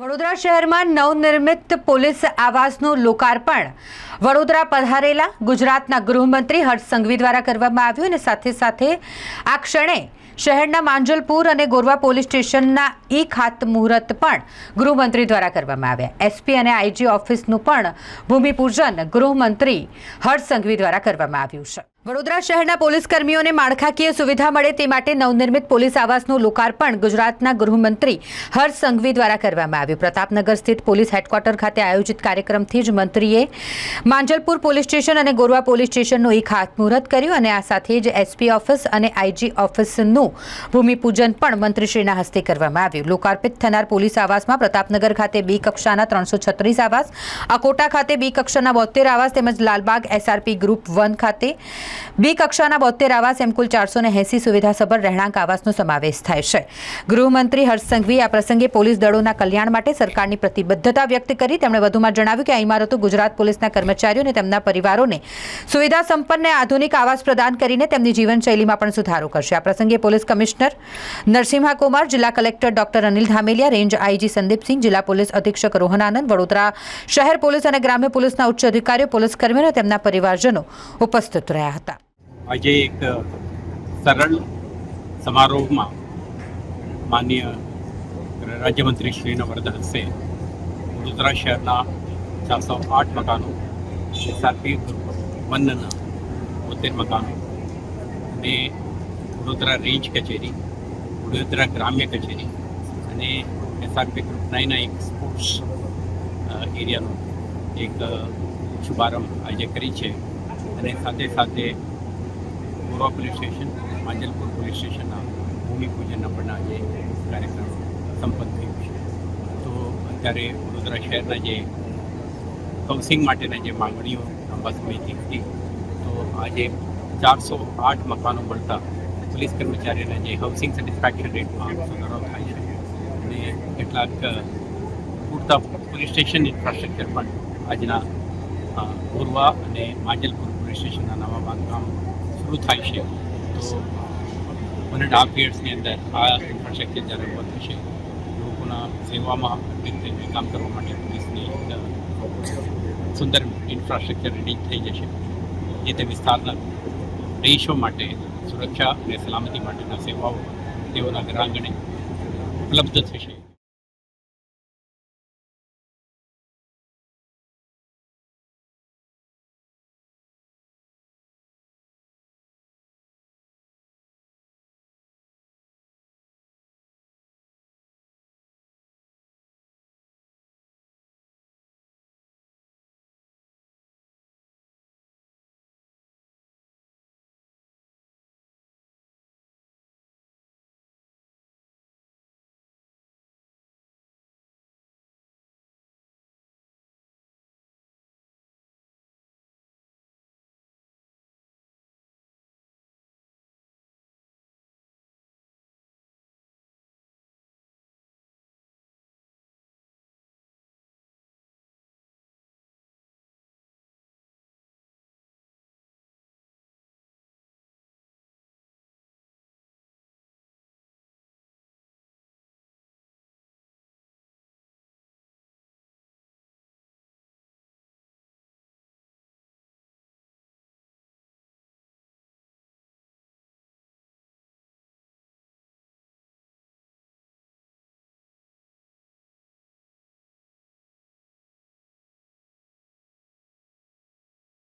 વડોદરા શહેરમાં નવનિર્મિત પોલીસ આવાસનું લોકાર્પણ. વડોદરા પધારેલા ગુજરાતના ગૃહમંત્રી હર્ષ સંઘવી દ્વારા કરવામાં આવ્યું અને સાથે સાથે આ ક્ષણે શહેરના માંજલપુર અને ગોરવા પોલીસ સ્ટેશનના ઈ ખાતમુહૂર્ત પણ ગૃહમંત્રી દ્વારા કરવામાં આવ્યા. એસપી અને આઈજી ઓફિસનું પણ ભૂમિપૂજન ગૃહમંત્રી હર્ષ સંઘવી દ્વારા કરવામાં આવ્યું છે. વડોદરા શહેરના પોલીસ કર્મીઓને માળખાકીય સુવિધા મળે તે માટે નવનિર્મિત પોલીસ આવાસનું લોકાર્પણ ગુજરાતના ગૃહમંત્રી હર્ષ સંઘવી દ્વારા કરવામાં આવ્યું. પ્રતાપનગર સ્થિત પોલીસ હેડક્વાર્ટર ખાતે આયોજિત કાર્યક્રમથી જ મંત્રીએ માંજલપુર પોલીસ સ્ટેશન અને ગોરવા પોલીસ સ્ટેશનનું એક ખાતમુહૂર્ત કર્યું અને આ સાથે જ એસપી ઓફિસ અને આઈજી ઓફિસનું ભૂમિપૂજન પણ મંત્રીશ્રીના હસ્તે કરવામાં આવ્યું. લોકાર્પિત થનાર પોલીસ આવાસમાં પ્રતાપનગર ખાતે બી કક્ષાના ત્રણસો છત્રીસ આવાસ, અકોટા ખાતે બી કક્ષાના બોતેર આવાસ તેમજ લાલબાગ એસઆરપી ગ્રુપ વન ખાતે બી કક્ષાના બોતેર આવાસ એમ કુલ ચારસો ને એસી સુવિધાસભર રહેણાંક આવાસનો સમાવેશ થાય છે. ગૃહમંત્રી હર્ષ સંઘવી આ પ્રસંગે પોલીસ દળોના કલ્યાણ માટે સરકારની પ્રતિબદ્ધતા વ્યક્ત કરી. તેમણે વધુમાં જણાવ્યું કે આ ઇમારતો ગુજરાત પોલીસના કર્મચારીઓ અને તેમના પરિવારોને સુવિધા સંપન્ન આધુનિક આવાસ પ્રદાન કરીને તેમની જીવનશૈલીમાં પણ સુધારો કરશે. આ પ્રસંગે પોલીસ કમિશનર નરસિંહા કુમાર જિલ્લા collector doctor Anil Dhameliya, range IG Sandipsinh, જિલ્લા પોલીસ અધિક્ષક રોહન આનંદ, વડોદરા શહેર પોલીસ અને ગ્રામ્ય પોલીસના ઉચ્ચ અધિકારીઓ, પોલીસ કર્મીઓ અને તેમના પરિવારજનો ઉપસ્થિત રહ્યા હતા. આજે એક સરળ સમારોહમાં માન્ય રાજ્યમંત્રી શ્રીના વરદ હસ્તે વડોદરા શહેરના ચારસો આઠ મકાનો એસઆરપી વનના બોતેર મકાનો અને વડોદરા રેન્જ કચેરી, વડોદરા ગ્રામ્ય કચેરી અને એસઆરપી ગ્રુપ નાઈના એક સ્પોર્ટ્સ એરિયાનો એક શુભારંભ આજે કરી છે અને સાથે સાથે Goa police station, Manjalpur police સ્ટેશનના ભૂમિપૂજનના પણ આજે કાર્યક્રમ સંપન્ન થયો છે. તો અત્યારે વડોદરા શહેરના જે હાઉસિંગ માટેના જે માંગણીઓ લાંબા સમયથી હતી, તો આજે ચારસો આઠ મકાનો મળતા પોલીસ કર્મચારીઓના જે હાઉસિંગ સેટિસ્ફેક્શન રેટમાં સુધારો થાય છે. અને કેટલાક પૂરતા પોલીસ સ્ટેશન ઇન્ફ્રાસ્ટ્રક્ચર પણ આજના અ, ગોરવા અને માંજલપુર પોલીસ સ્ટેશનના નવા બાંધકામ શરૂ થાય છે. તો વન એન્ડ હાફ યર્સની અંદર આ ઇન્ફ્રાસ્ટ્રક્ચર જ્યારે ઊભો થશે લોકોના સેવામાં કામ કરવા માટે પોલીસની સુંદર ઇન્ફ્રાસ્ટ્રક્ચર રેડી થઈ જશે. જે તે વિસ્તારના રહીશો માટે સુરક્ષા અને સલામતી માટેના સેવાઓ તેઓના ઘરાંગણે ઉપલબ્ધ થશે.